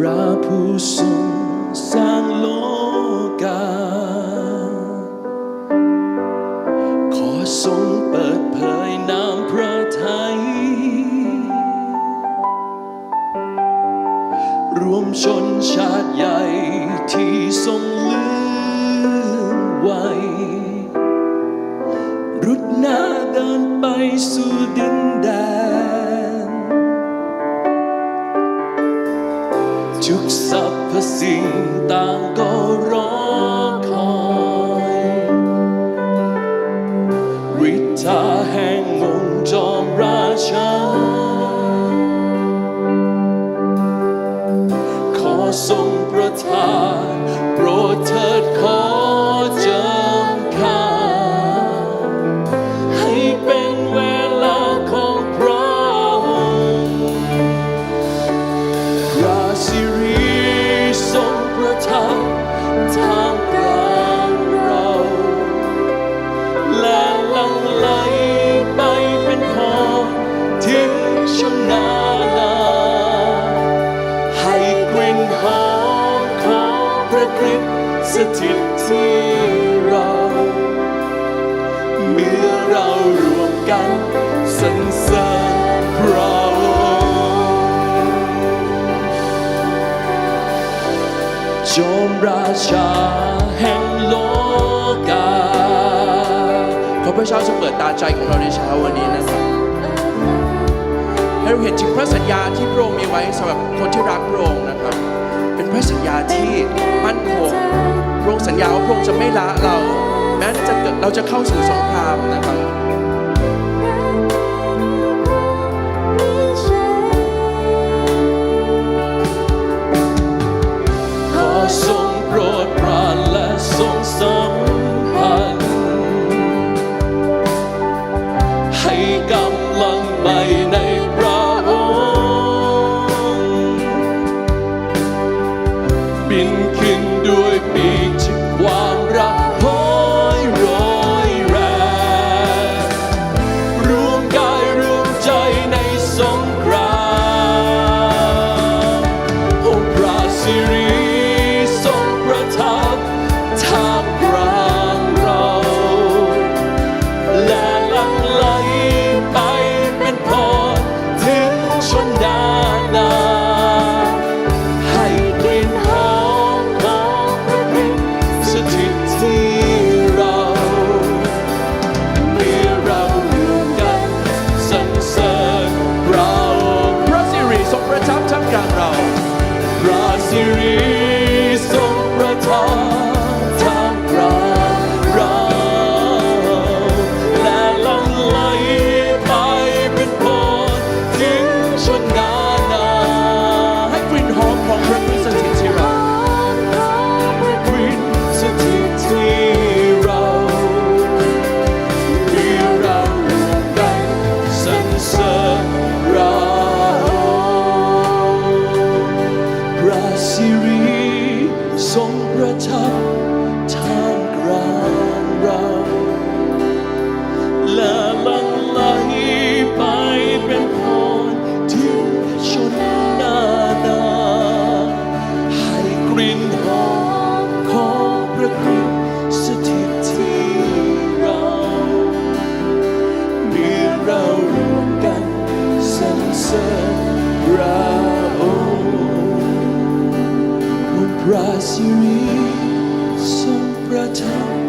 พระผู้ทรงสร้างโลกา ขอทรงเปิดเผยนามพระทัยรวมชนชาติใหญ่ที่ทรงเลื่อนไหวรุดหน้าเดินไปสู่ ทุกสรรพสิ่งต่างก็รอคอยฤทธาแห่งองค์จอมราชา ขอทรง สถิตที่เรา เมื่อเรารวมกันสรรเสริญพระองค์จอมราชาแห่งโลกาขอพระเจ้าจะเปิดตาใจของเราในเช้าวันนี้นะครับให้เราเห็นถึงพระสัญญาที่พระองค์มีไว้สำหรับคนที่รักพระองค์นะครับ เป็นพระสัญญาที่มั่นคง พระองค์สัญญาว่าพระองค์จะไม่ละเรา แม้จะเกิดเราจะเข้าสู่สงครามนะครับ สิริทรงประทับ